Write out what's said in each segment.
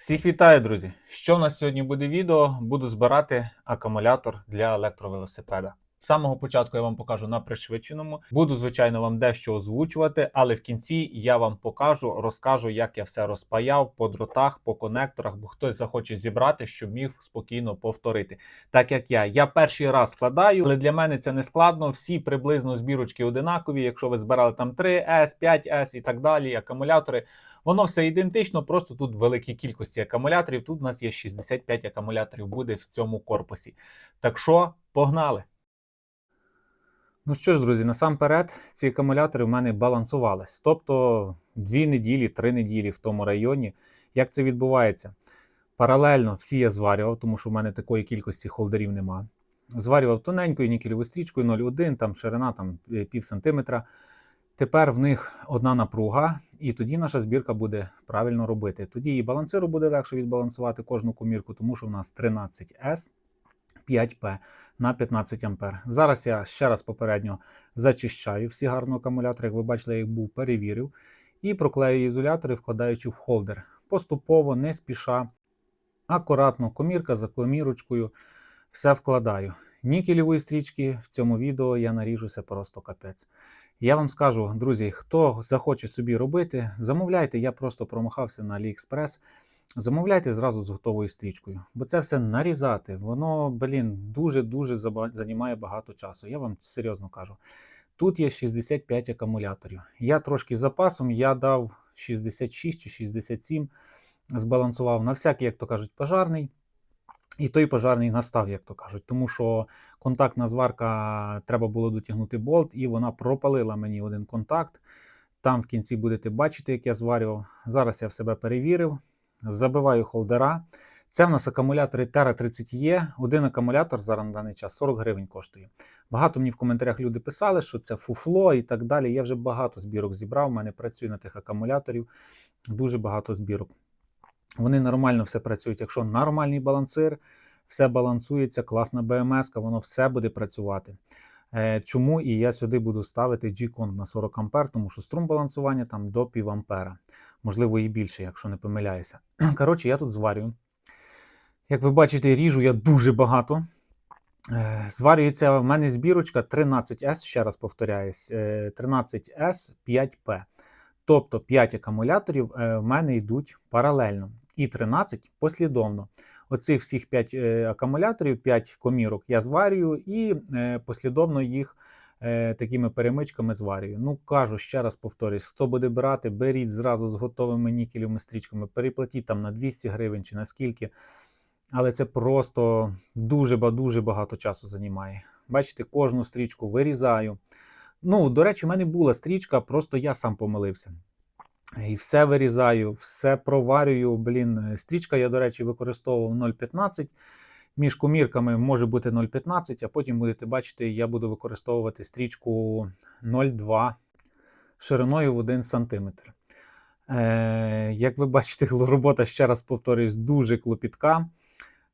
Всіх вітаю, друзі! Що у нас сьогодні буде відео? Буду збирати акумулятор для електровелосипеда. З самого початку я вам покажу на пришвидшеному. Буду, звичайно, вам дещо озвучувати, але в кінці я вам покажу, розкажу, як я все розпаяв по дротах, по конекторах, бо хтось захоче зібрати, щоб міг спокійно повторити. Так як я. Я перший раз складаю, але для мене це не складно. Всі приблизно збірочки одинакові. Якщо ви збирали там 3S, 5S і так далі, акумулятори. Воно все ідентично, просто тут великі кількості акумуляторів. Тут у нас є 65 акумуляторів буде в цьому корпусі. Так що, погнали! Ну що ж, друзі, насамперед, ці акумулятори в мене балансувались. Тобто дві неділі, три неділі в тому районі. Як це відбувається? Паралельно всі я зварював, тому що в мене такої кількості холдерів нема. Зварював тоненькою нікелевою стрічкою 0,1, там ширина там, е, пів сантиметра. Тепер в них одна напруга, і тоді наша збірка буде правильно робити. Тоді і балансиру буде легше відбалансувати кожну комірку, тому що в нас 13S 5P на 15 А. Зараз я ще раз попередньо зачищаю всі гарно акумулятори. Як ви бачили, я їх був перевірив. І проклею ізолятори, вкладаючи в холдер. Поступово, не спіша, акуратно, комірка за комірочкою, все вкладаю. Нікелевої стрічки в цьому відео я наріжуся просто капець. Я вам скажу, друзі, хто захоче собі робити, замовляйте, я просто промахався на AliExpress. Замовляйте зразу з готовою стрічкою, бо це все нарізати, воно, блін, дуже-дуже займає багато часу. Я вам серйозно кажу. Тут є 65 акумуляторів. Я трошки запасом, я дав 66 чи 67, збалансував на всякий, як то кажуть, пожарний. І той пожарний настав, як то кажуть, тому що контактна зварка треба було дотягнути болт, і вона пропалила мені один контакт. Там в кінці будете бачити, як я зварював. Зараз я в себе перевірив, забиваю холдера. Це в нас акумулятори Terra 30 e Один акумулятор зараз на даний час 40 гривень коштує. Багато мені в коментарях люди писали, що це фуфло і так далі. Я вже багато збірок зібрав. У мене працює на тих акумуляторів, дуже багато збірок. Вони нормально все працюють. Якщо нормальний балансир, все балансується, класна БМС, воно все буде працювати. Е, чому і я сюди буду ставити G-Con на 40 А, тому що струм балансування там до пів ампера, можливо, і більше, якщо не помиляюся. Коротше, я тут зварюю. Як ви бачите, ріжу я дуже багато. Е, зварюється в мене збірочка 13S, ще раз повторяюсь, 13S 5P. Тобто 5 акумуляторів е, в мене йдуть паралельно і 13 послідовно. Оцих всіх 5 е, акумуляторів, 5 комірок я зварюю і е, послідовно їх такими перемичками зварюю. Ну, кажу, ще раз повторюсь, хто буде брати, беріть зразу з готовими нікелевими стрічками, переплатіть там на 200 гривень чи на скільки. Але це просто дуже-дуже багато часу займає. Бачите, кожну стрічку вирізаю. Ну, до речі, в мене була стрічка, просто я сам помилився. І все вирізаю, все проварюю. Блін, стрічка я, до речі, використовував 0,15. Між комірками може бути 0,15, а потім будете бачити, я буду використовувати стрічку 0,2 шириною в 1 см. Е, Як ви бачите, робота, ще раз повторюсь, дуже клопітка.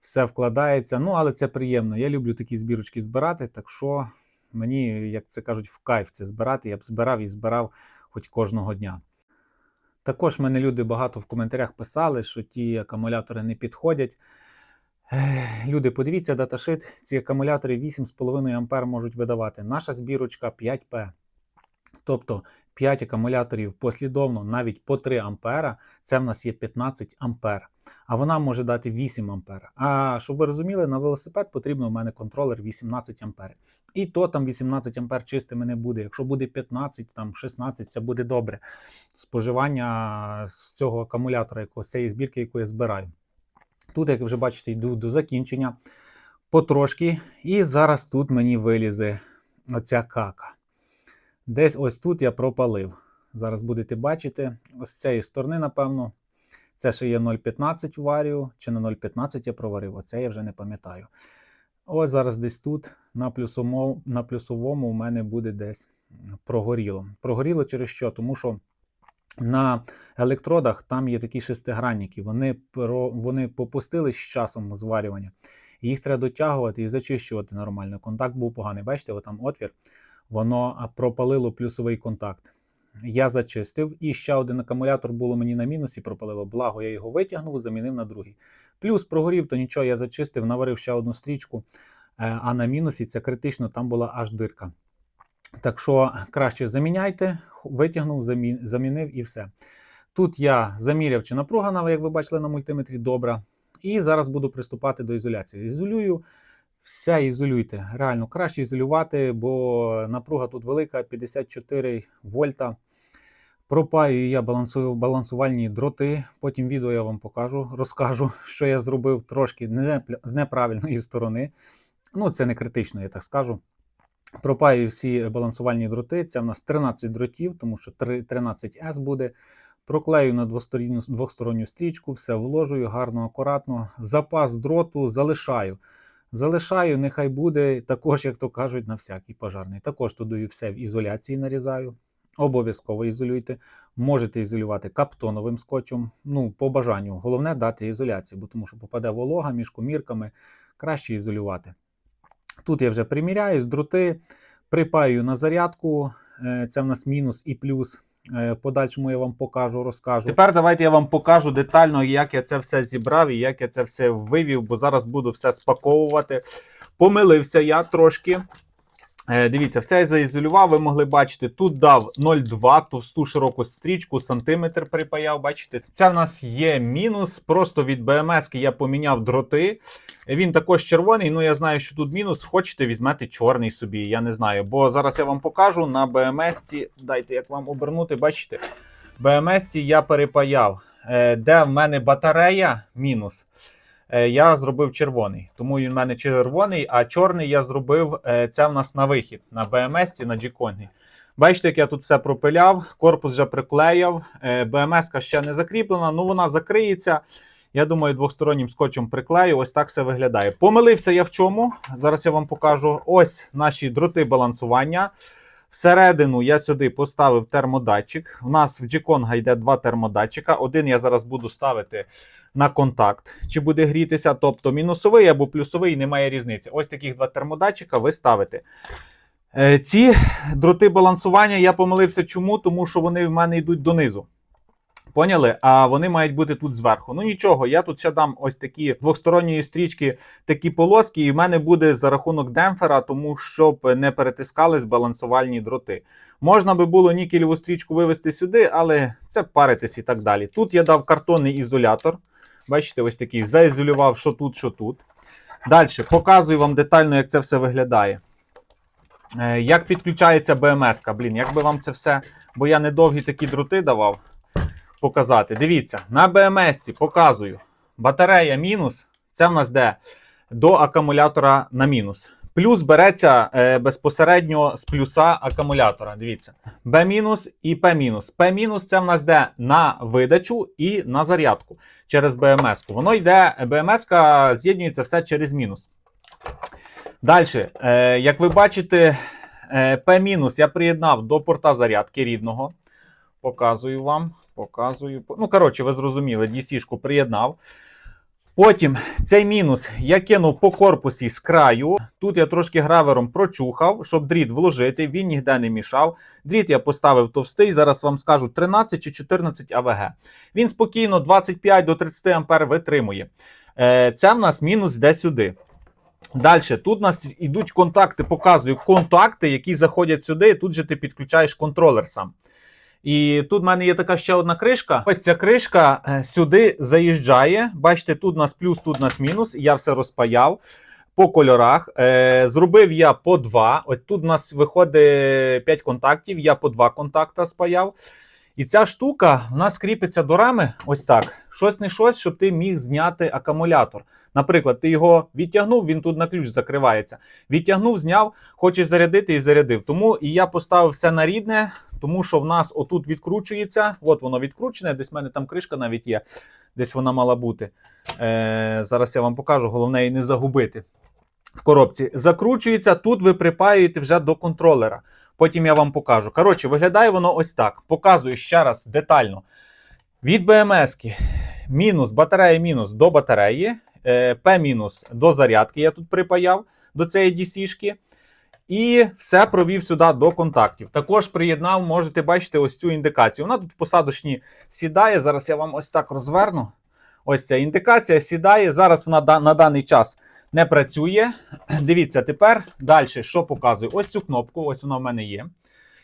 Все вкладається. Ну, але це приємно. Я люблю такі збірочки збирати, так що мені, як це кажуть, в кайф це збирати. Я б збирав і збирав хоч кожного дня. Також мене люди багато в коментарях писали, що ті акумулятори не підходять. Люди, подивіться, даташит, ці акумулятори 8,5 А можуть видавати. Наша збірочка 5П. Тобто 5 акумуляторів послідовно навіть по 3 А, це в нас є 15 А. А вона може дати 8 А. А щоб ви розуміли, на велосипед потрібно у мене контролер 18 А. І то там 18 А чистими не буде. Якщо буде 15, там 16, це буде добре. Споживання з цього акумулятора, з цієї збірки, яку я збираю. Тут, як ви вже бачите, йду до закінчення потрошки. І зараз тут мені вилізе оця кака. Десь ось тут я пропалив. Зараз будете бачити, з цієї сторони, напевно, це ще є 0,15 варію, чи на 0,15 я проварив, оце я вже не пам'ятаю. Ось зараз десь тут, на плюсовому, на плюсовому, у мене буде десь прогоріло. Прогоріло через що? Тому що на електродах там є такі шестигранники, вони вони попустились з часом зварювання. Їх треба дотягувати і зачищувати нормально. Контакт був поганий. Бачите, там отвір, воно пропалило плюсовий контакт. я зачистив, і ще один акумулятор було мені на мінусі пропалило. Благо, я його витягнув, замінив на другий. Плюс прогорів, то нічого, я зачистив, наварив ще одну стрічку, е, а на мінусі це критично, там була аж дирка. Так що краще заміняйте, витягнув, замінив і все. Тут я заміряв, чи напруга, як ви бачили на мультиметрі, добра. І зараз буду приступати до ізоляції. Ізолюю, все ізолюйте. Реально краще ізолювати, бо напруга тут велика, 54 вольта. Пропаю я балансую, балансувальні дроти. Потім відео я вам покажу, розкажу, що я зробив трошки не, з неправильної сторони. Ну, це не критично, я так скажу. Пропаю всі балансувальні дроти. Це в нас 13 дротів, тому що 13С буде. Проклею на двосторонню, двосторонню стрічку, все вложую гарно, акуратно. Запас дроту залишаю. Залишаю, нехай буде також, як то кажуть, на всякий пожарний. Також туди все в ізоляції нарізаю. Обов'язково ізолюйте. Можете ізолювати каптоновим скотчем. Ну, по бажанню. Головне дати ізоляцію, бо тому що попаде волога між комірками. Краще ізолювати. Тут я вже приміряю з дроти, припаю на зарядку. Е, Це в нас мінус і плюс. Е, В подальшому я вам покажу, розкажу. Тепер давайте я вам покажу детально, як я це все зібрав і як я це все вивів, бо зараз буду все спаковувати. Помилився я трошки. Е, Дивіться, все я заізолював, ви могли бачити. Тут дав 0,2 товсту широку стрічку, сантиметр припаяв. Бачите, це в нас є мінус. Просто від БМС я поміняв дроти. Він також червоний. Ну я знаю, що тут мінус. Хочете, візьмете чорний собі. Я не знаю. Бо зараз я вам покажу на БМС. Дайте як вам обернути. Бачите, БМС я перепаяв. Е, Де в мене батарея мінус. Е, Я зробив червоний, тому він в мене червоний, а чорний я зробив е, це в нас на вихід на БМС, на G-Con. Бачите, як я тут все пропиляв, корпус вже приклеїв. БМС ще не закріплена, ну вона закриється. Я думаю, двостороннім скотчем приклею. Ось так все виглядає. Помилився я в чому. Зараз я вам покажу ось наші дроти балансування. Всередину я сюди поставив термодатчик. У нас в G-Kong йде два термодатчика. Один я зараз буду ставити на контакт, чи буде грітися, тобто мінусовий або плюсовий, немає різниці. Ось таких два термодатчика ви ставите. Е, Ці дроти балансування я помилився чому? Тому що вони в мене йдуть донизу. Поняли? А вони мають бути тут зверху. Ну нічого, я тут ще дам ось такі двосторонньої стрічки, такі полоски, і в мене буде за рахунок демпфера, тому щоб не перетискались балансувальні дроти. Можна би було нікелеву стрічку вивести сюди, але це паритись і так далі. Тут я дав картонний ізолятор. Бачите, ось такий заізолював, що тут, що тут. Далі показую вам детально, як це все виглядає. Е, Як підключається БМС-ка. Блін, як би вам це все, бо я недовгі такі дроти давав показати. Дивіться, на БМС показую. Батарея мінус. Це в нас де до акумулятора на мінус. Плюс береться е, безпосередньо з плюса акумулятора. Дивіться. Б мінус і П мінус. Це в нас йде на видачу і на зарядку через БМС. Воно йде, БМС з'єднується все через мінус. Далі, е, як ви бачите, е, П мінус я приєднав до порта зарядки рідного. Показую вам. Показую. Ну, коротше, ви зрозуміли, DC-шку приєднав. Потім цей мінус я кинув по корпусі з краю. Тут я трошки гравером прочухав, щоб дріт вложити, він ніде не мішав. Дріт я поставив товстий, зараз вам скажу 13 чи 14 АВГ. Він спокійно 25 до 30 ампер витримує. Е, Це в нас мінус йде сюди. Далі, тут у нас йдуть контакти, показую контакти, які заходять сюди, тут же ти підключаєш контролер сам. І тут в мене є така ще одна кришка. Ось ця кришка е, сюди заїжджає. Бачите, тут у нас плюс, тут у нас мінус. Я все розпаяв по кольорах. Е, Зробив я по два. От тут у нас виходить 5 контактів, я по два контакта спаяв. І ця штука у нас кріпиться до рами ось так. Щось не щось, щоб ти міг зняти акумулятор. Наприклад, ти його відтягнув, він тут на ключ закривається. Відтягнув, зняв, хочеш зарядити і зарядив. Тому і я поставив все на рідне, тому що в нас отут відкручується. От воно відкручене, десь в мене там кришка навіть є, десь вона мала бути. Е, Зараз я вам покажу, головне її не загубити. В коробці закручується, тут ви припаюєте вже до контролера. Потім я вам покажу. Коротше, виглядає воно ось так. Показую ще раз детально. Від БМС мінус, батарея мінус до батареї, е, П мінус до зарядки. Я тут припаяв до цієї DC-шки. І все провів сюди до контактів. Також приєднав, можете бачити ось цю індикацію. Вона тут в посадочні сідає. Зараз я вам ось так розверну. Ось ця індикація сідає. Зараз вона на даний час не працює. Дивіться, тепер далі, що показую? Ось цю кнопку, ось вона в мене є.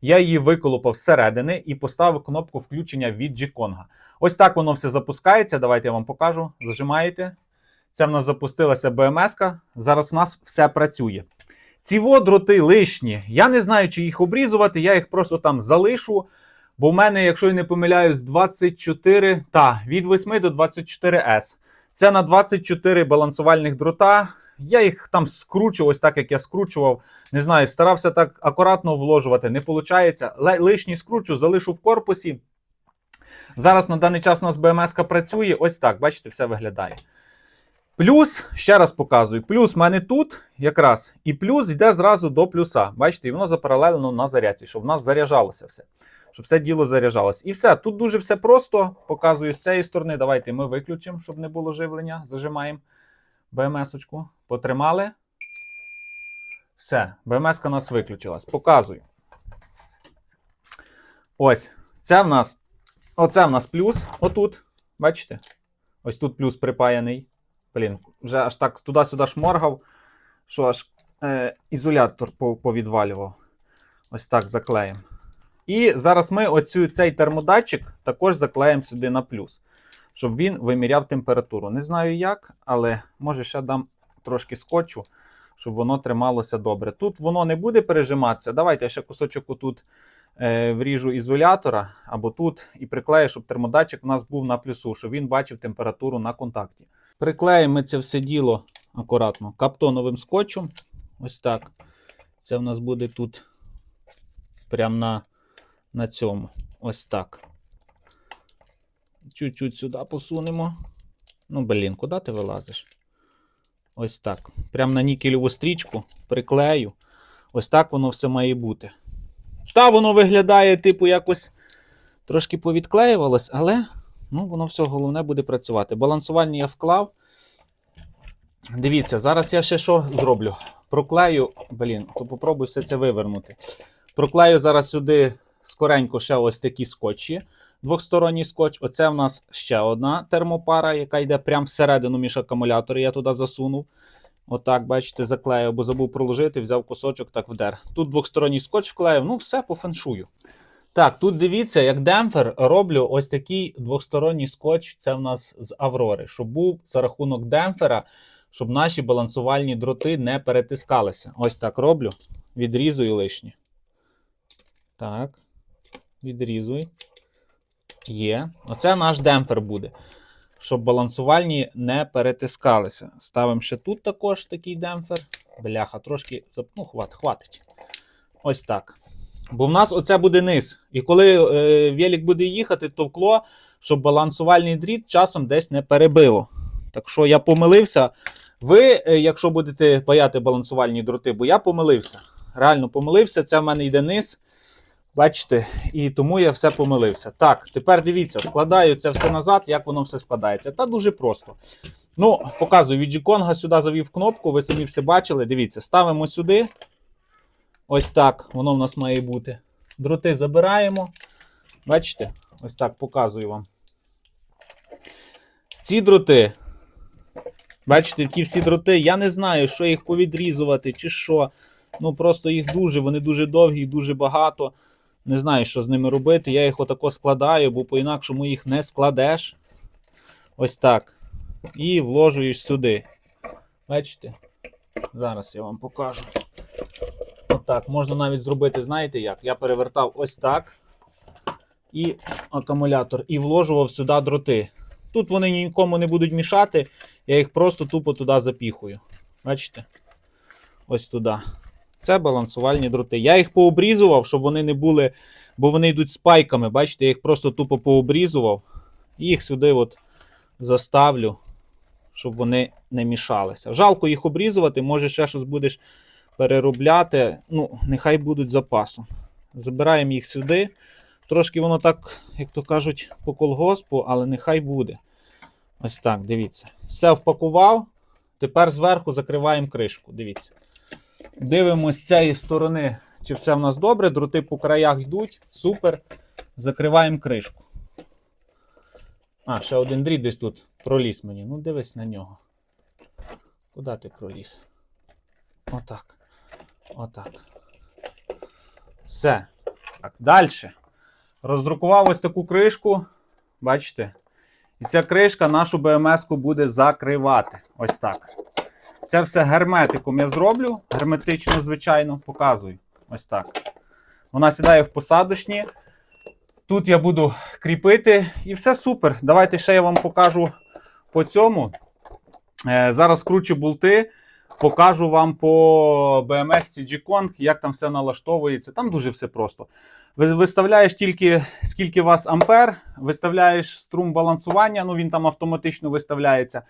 Я її виколупав зсередини і поставив кнопку включення від G-Kong. Ось так воно все запускається. Давайте я вам покажу. Зажимаєте. Це в нас запустилася БМС. Зараз в нас все працює. Ці во дроти лишні. Я не знаю, чи їх обрізувати, я їх просто там залишу. Бо в мене, якщо я не помиляюсь, 24, та, від 8 до 24S. Це на 24 балансувальних дрота. Я їх там скручу, ось так як я скручував. Не знаю, старався так акуратно вложувати, не виходить. Лишній скручу, залишу в корпусі. Зараз на даний час у нас БМС працює. Ось так, бачите, все виглядає. Плюс, ще раз показую, плюс в мене тут якраз, і плюс йде зразу до плюса. Бачите, і воно запаралелено на зарядці, щоб в нас заряджалося все. Щоб все діло заряджалось. І все. Тут дуже все просто. Показую з цієї сторони. Давайте ми виключимо, щоб не було живлення. Зажимаємо БМС-очку. Потримали. Все, БМС у нас виключилась. Показую. Ось. Це в нас. Оце в нас плюс. Отут. Бачите? Ось тут плюс припаяний. Блін, вже аж так туди-сюди шморгав, що аж е, ізолятор повідвалював. Ось так заклеїмо. І зараз ми оцю, цей термодатчик також заклеїмо сюди на плюс, щоб він виміряв температуру. Не знаю як, але може ще дам трошки скотчу, щоб воно трималося добре. Тут воно не буде пережиматися. Давайте я ще кусочок отут е, вріжу ізолятора або тут і приклею, щоб термодатчик у нас був на плюсу, щоб він бачив температуру на контакті. Приклеїмо це все діло акуратно каптоновим скотчем. Ось так. Це в нас буде тут прямо на, на цьому. Ось так. Чуть-чуть сюди посунемо. Ну, блін, куди ти вилазиш? Ось так. Прямо на нікелеву стрічку приклею. Ось так воно все має бути. Та воно виглядає, типу, якось трошки повідклеювалось, але ну, воно все головне буде працювати. Балансування я вклав. Дивіться, зараз я ще що зроблю? Проклею, блін, то попробую все це вивернути. Проклею зараз сюди скоренько ще ось такі скотчі. Двохсторонній скотч. Оце в нас ще одна термопара, яка йде прямо всередину між акумулятори. Я туди засунув. Отак, бачите, заклеїв, бо забув проложити, взяв кусочок, так вдер. Тут двохсторонній скотч вклеїв, ну все по феншую. Так, тут дивіться, як демпфер роблю ось такий двохсторонній скотч. Це в нас з Аврори, щоб був за рахунок демпфера, щоб наші балансувальні дроти не перетискалися. Ось так роблю. Відрізую лишнє. Так. Відрізуй. Є. Оце наш демпфер буде. Щоб балансувальні не перетискалися. Ставимо ще тут також такий демпфер. Бляха, трошки ну, хват, хватить. Ось так. Бо в нас оце буде низ. І коли е, велик буде їхати, то вкло, щоб балансувальний дріт часом десь не перебило. Так що я помилився. Ви, е, якщо будете паяти балансувальні дроти, бо я помилився. Реально помилився, це в мене йде низ. Бачите, і тому я все помилився. Так, тепер дивіться, складаю це все назад, як воно все складається. Та дуже просто. Ну, показую від G-Kong сюди завів кнопку, ви самі все бачили. Дивіться, ставимо сюди. Ось так воно в нас має бути. Дроти забираємо. Бачите? Ось так показую вам. Ці дроти. Бачите, ті всі дроти, я не знаю, що їх повідрізувати чи що. Ну просто їх дуже, вони дуже довгі і дуже багато. Не знаю, що з ними робити. Я їх отако складаю, бо по-інакшому їх не складеш. Ось так. І вложуєш сюди. Бачите? Зараз я вам покажу. Отак. Можна навіть зробити, знаєте як? Я перевертав ось так. І акумулятор. І вложував сюди дроти. Тут вони нікому не будуть мішати. Я їх просто тупо туди запіхую. Бачите? Ось туди. Це балансувальні дроти. Я їх пообрізував, щоб вони не були, бо вони йдуть спайками. Бачите, я їх просто тупо пообрізував. І їх сюди от заставлю, щоб вони не мішалися. Жалко їх обрізувати, може ще щось будеш переробляти. Ну, нехай будуть запасом. Забираємо їх сюди. Трошки воно так, як то кажуть, по колгоспу, але нехай буде. Ось так, дивіться. Все впакував. Тепер зверху закриваємо кришку. Дивіться. Дивимось з цієї сторони, чи все в нас добре. Дроти по краях йдуть. Супер. Закриваємо кришку. А, ще один дріт десь тут проліз мені. Ну, дивись на нього. Куди ти проліз? Отак. Отак. Все. Так, далі. Роздрукував ось таку кришку. Бачите? І ця кришка нашу БМС-ку буде закривати. Ось так. Це все герметиком я зроблю. Герметично, звичайно, показую. Ось так. Вона сідає в посадочні. Тут я буду кріпити і все супер. Давайте ще я вам покажу по цьому. Е, зараз скручу болти, покажу вам по BMS G-Kong, як там все налаштовується. Там дуже все просто. Ви- Виставляєш тільки скільки у вас ампер, виставляєш струм балансування, ну він там автоматично виставляється.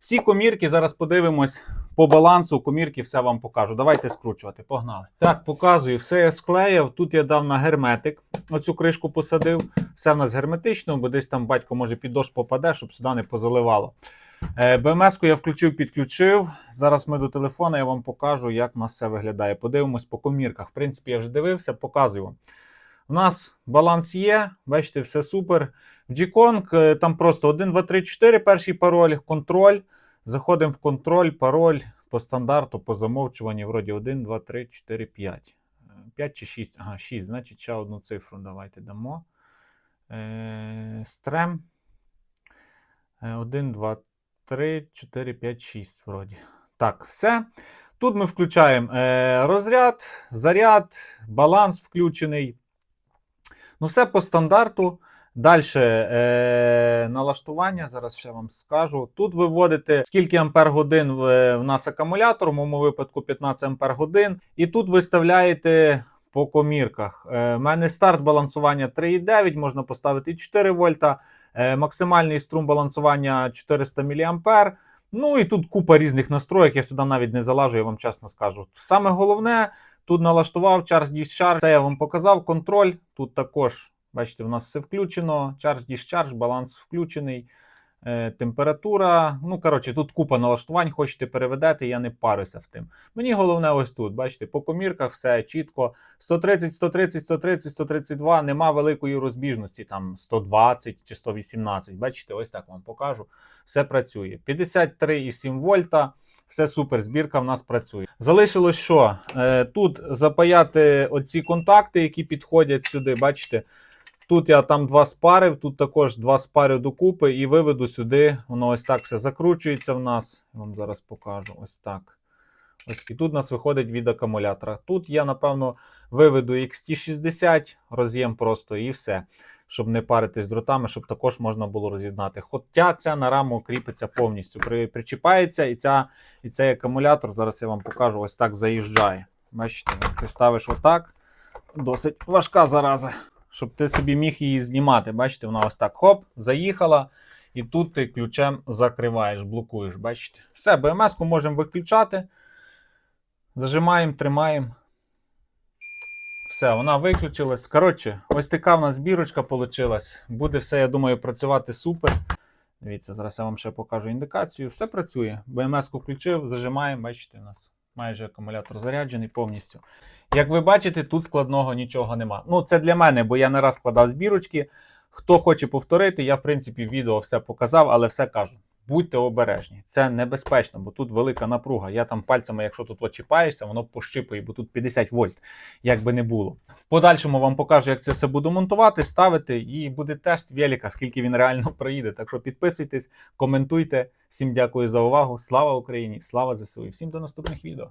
Всі комірки, зараз подивимось по балансу, комірки все вам покажу. Давайте скручувати, погнали. Так, показую, все я склеїв. Тут я дав на герметик, оцю кришку посадив. Все в нас герметично, бо десь там батько може під дощ попаде, щоб сюди не позаливало. БМС-ку я включив, підключив. Зараз ми до телефона, я вам покажу, як у нас все виглядає. Подивимось по комірках. В принципі, я вже дивився, показую вам. У нас баланс є, бачите, все супер. В G-Kong е, там просто 1, 2, 3, 4 перший пароль, контроль. Заходимо в контроль, пароль по стандарту, по замовчуванню, вроді 1, 2, 3, 4, 5. 5 чи 6? Ага, 6, значить ще одну цифру давайте дамо. Е, стрем. 1, 2, 3, 4, 5, 6 вроді. Так, все. Тут ми включаємо е, розряд, заряд, баланс включений. Ну, все по стандарту. Далі е, налаштування, зараз ще вам скажу. Тут ви вводите, скільки ампер годин в, в нас акумулятор, в моєму випадку 15 ампер годин. І тут виставляєте по комірках. Е, мене старт балансування 3,9, можна поставити 4 вольта. Е, максимальний струм балансування 400 мА. Ну і тут купа різних настроїк, я сюди навіть не залажу, я вам чесно скажу. Саме головне, тут налаштував Charge Discharge, це я вам показав, контроль. Тут також, бачите, у нас все включено. Charge Discharge, баланс включений. Е, температура. Ну, коротше, тут купа налаштувань, хочете переведете, я не парюся в тим. Мені головне ось тут, бачите, по комірках все чітко. 130, 130, 130, 132, нема великої розбіжності, там 120 чи 118. Бачите, ось так вам покажу. Все працює. 53,7 вольта. Все супер, збірка в нас працює. Залишилось що? Е, тут запаяти оці контакти, які підходять сюди. Бачите, тут я там два спарив, тут також два спарю докупи і виведу сюди. Воно ось так все закручується в нас. Я вам зараз покажу. Ось так. Ось і тут у нас виходить від акумулятора. Тут я, напевно, виведу XT60, роз'єм просто і все. Щоб не паритись з дротами, щоб також можна було роз'єднати. Хоча ця на раму кріпиться повністю, при, причіпається, і, ця, і цей акумулятор, зараз я вам покажу, ось так заїжджає. Бачите, ти ставиш отак. Досить важка зараза. Щоб ти собі міг її знімати. Бачите, вона ось так хоп, заїхала. І тут ти ключем закриваєш, блокуєш. Бачите? Все, БМС-ку можемо виключати. Зажимаємо, тримаємо. Все, вона виключилась. Коротше, ось така в нас збірочка вийшла. Буде все, я думаю, працювати супер. Дивіться, зараз я вам ще покажу індикацію. Все працює. БМС-ку включив, зажимаємо, бачите, у нас майже акумулятор заряджений повністю. Як ви бачите, тут складного нічого нема. Ну, це для мене, бо я не раз складав збірочки. Хто хоче повторити, я в принципі в відео все показав, але все кажу. Будьте обережні, це небезпечно, бо тут велика напруга. Я там пальцями, якщо тут очіпаєшся, воно пощипує, бо тут 50 вольт, як би не було. В подальшому вам покажу, як це все буду монтувати, ставити, і буде тест велика, скільки він реально проїде. Так що підписуйтесь, коментуйте. Всім дякую за увагу. Слава Україні! Слава ЗСУ! І всім до наступних відео.